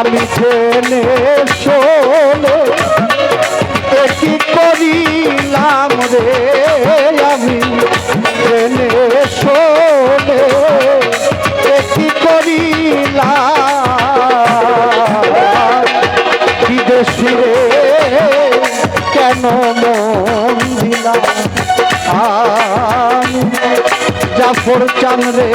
আমি ছেলে শোলে কি করিলাম রে আমি? ছেলে শোলে কি করিলাম? বিদেশি কেন মন দিলাম? জাফর চান রে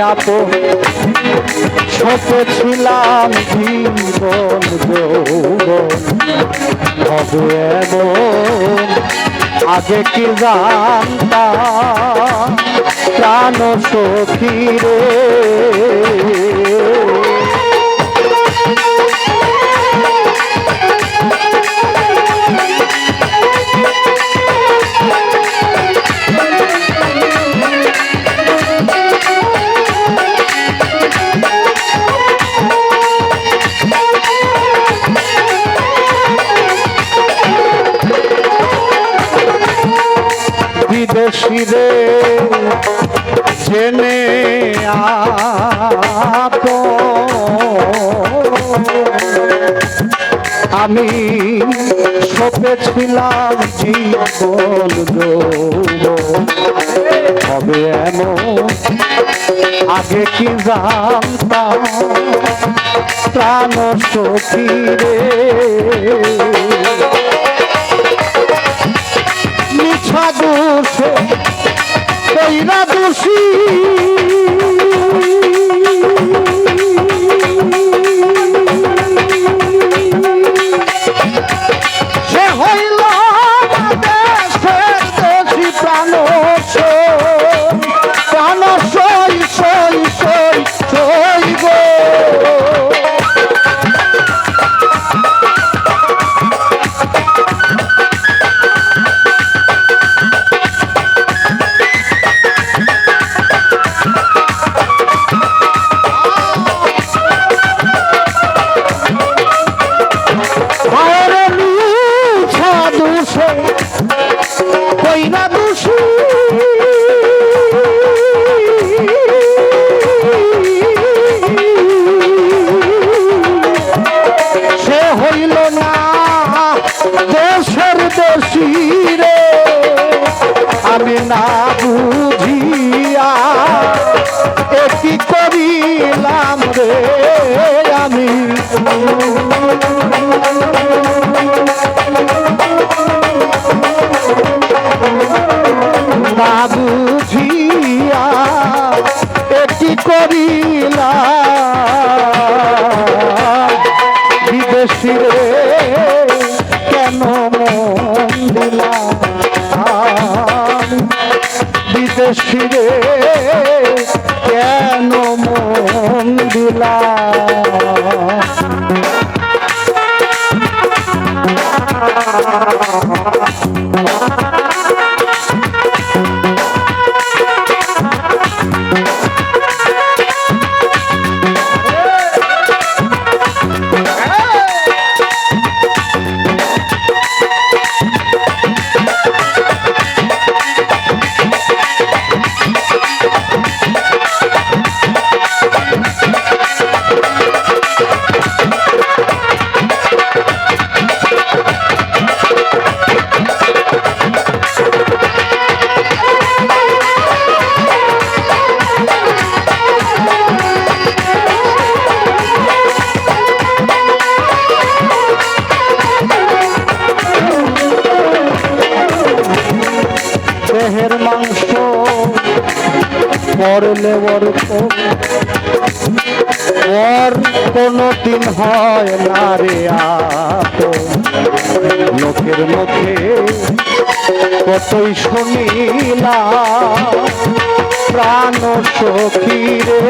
আপন ছোট ছিলাম জীবন হবে আগে কি জানতাম? প্রাণ সখী রে। বিদেশিরে জেনে আত আমি সপেছিলাম জীবন হবে এমন আগে কি জানতাম? প্রাণ সখী রে। মিছা দোষে কইরা দোষী। হয় না আপন। লোকের মধ্যে কতই শুনিলা প্রাণ সখী রে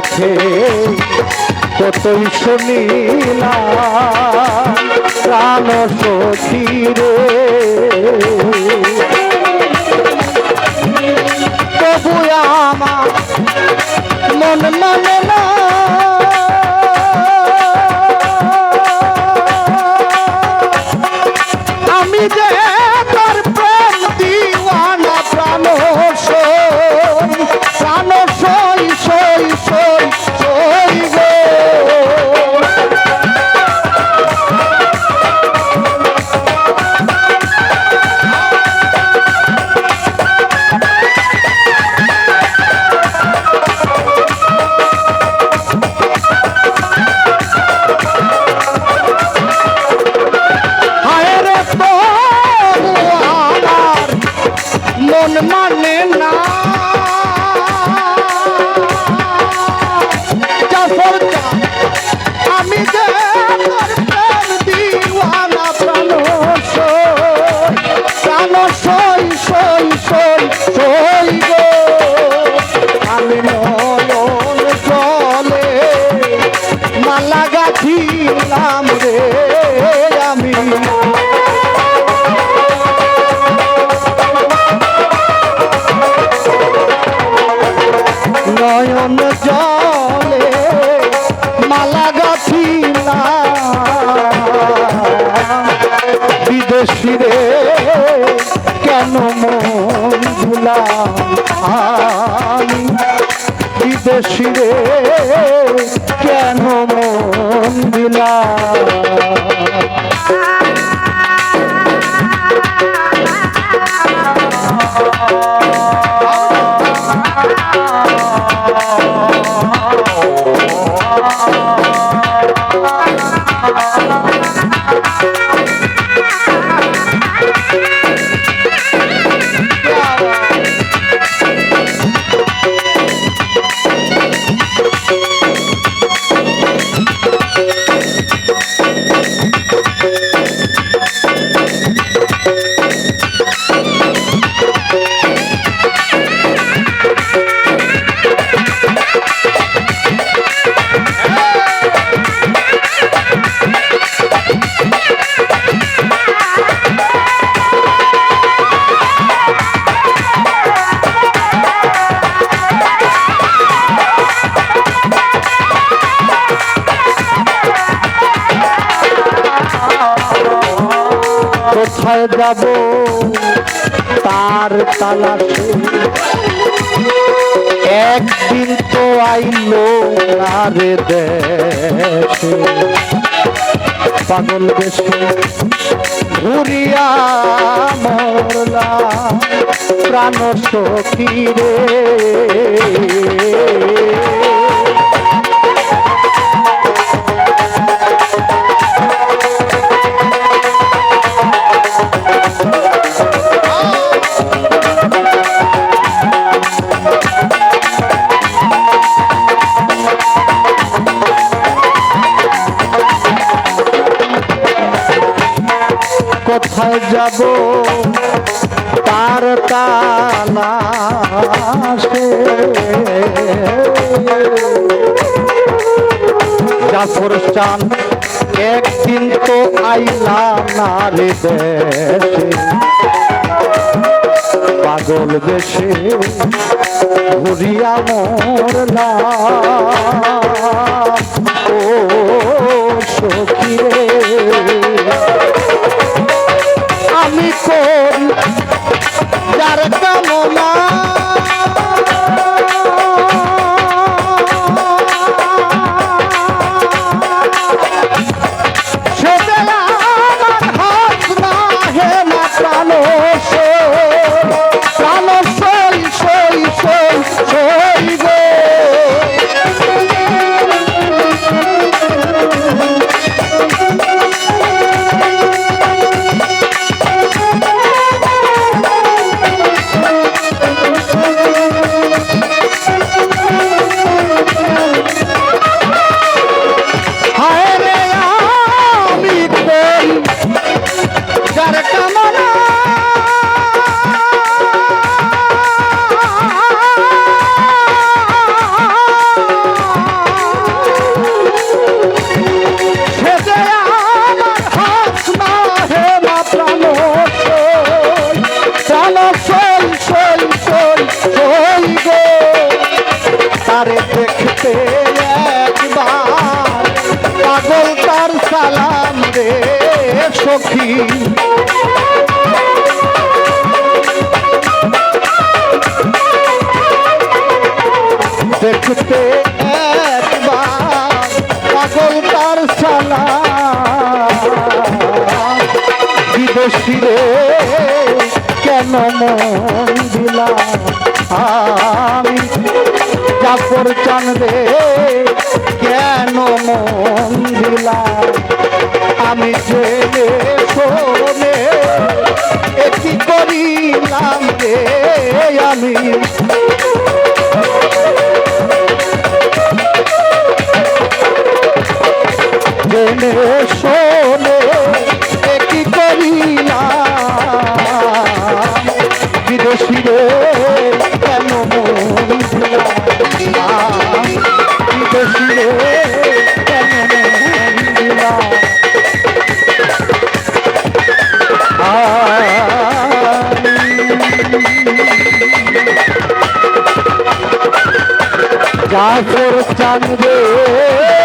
মুখে কতই শুনিলা প্রাণ সখী রে। তবু আমার মন মানে না বিদেশি রে কেন মন ভুলাম আমি বিদেশি রে কেন মন দিলাম কোথায় যাব? তার তালাশে। একদিন তো আইলো আরে দেশে। পাগল দেশে ঘুরিয়া মরলা প্রাণ সখী রে। কোথায় যাব? তার তালাশে। জাফর চান একদিন তো আইলাম না দেশে। পাগল বেশে ঘুরিয়া মরলাম। ও Got it. সখী। দেখতে একবার পাগল তার সালাম বিদেশি রে, কেন মন দিলাম আমি জাফর চান রে জাফর চাঁদ। রে